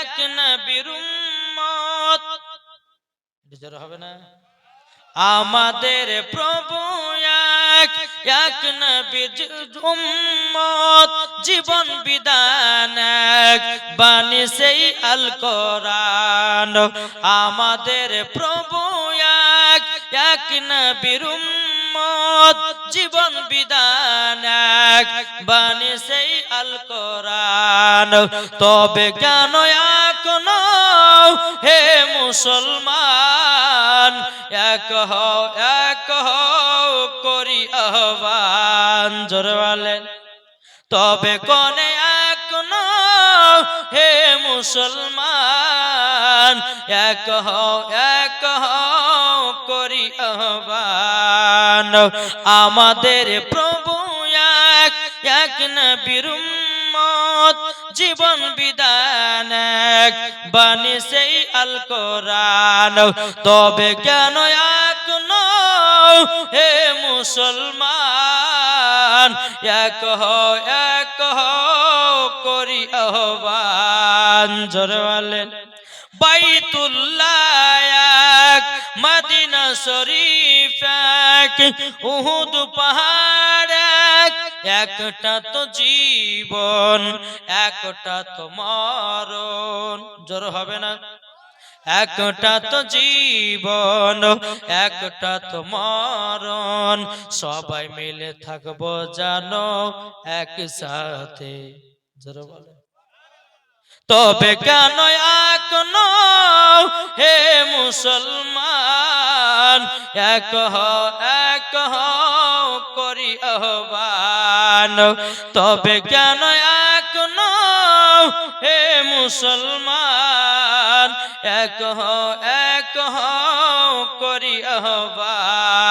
এক নবীর উম্মত। এটা হবে না? আমাদের প্রভু এক এক নবীর উম্মত। জীবন বিধান এক বাণী সেই আল কোরআন। আমাদের প্রভু এক এক নবীর উম্মত। জীবন বিধান এক বাণী সেই আল কোরআন। তবে কেন এখনও হে মুসলমান, এক হও এক হও করি আহ্বান, জোরে বলেন। তবে কনে এখনও হে মুসলমান, এক হও এক হও করি আহ্বান। আমাদের প্রভু এক এক নবীর উম্মত জীবন বিধান এক। বাণী সেই আল কোরআন তবে কেন এক হে মুসলমান, এক এক করি আহ্বান। জোরে বলেন। বাইতুল্লাহ এক, মদিনা শরীফ এক, উহুদ পাহাড় একটা তো জীবন, একটা তো মরণ। জোর হবে না? একটা তো জীবন, একটা তো মরণ। সবাই মিলে থাকব জানো একসাথে। জোর বলে। তবে কেন এখনও হে মুসলমান? এক হ, এক হও করি আহ্বান। তবে কেন এখন হে মুসলমান এক হ এক হ করি আহ্বান।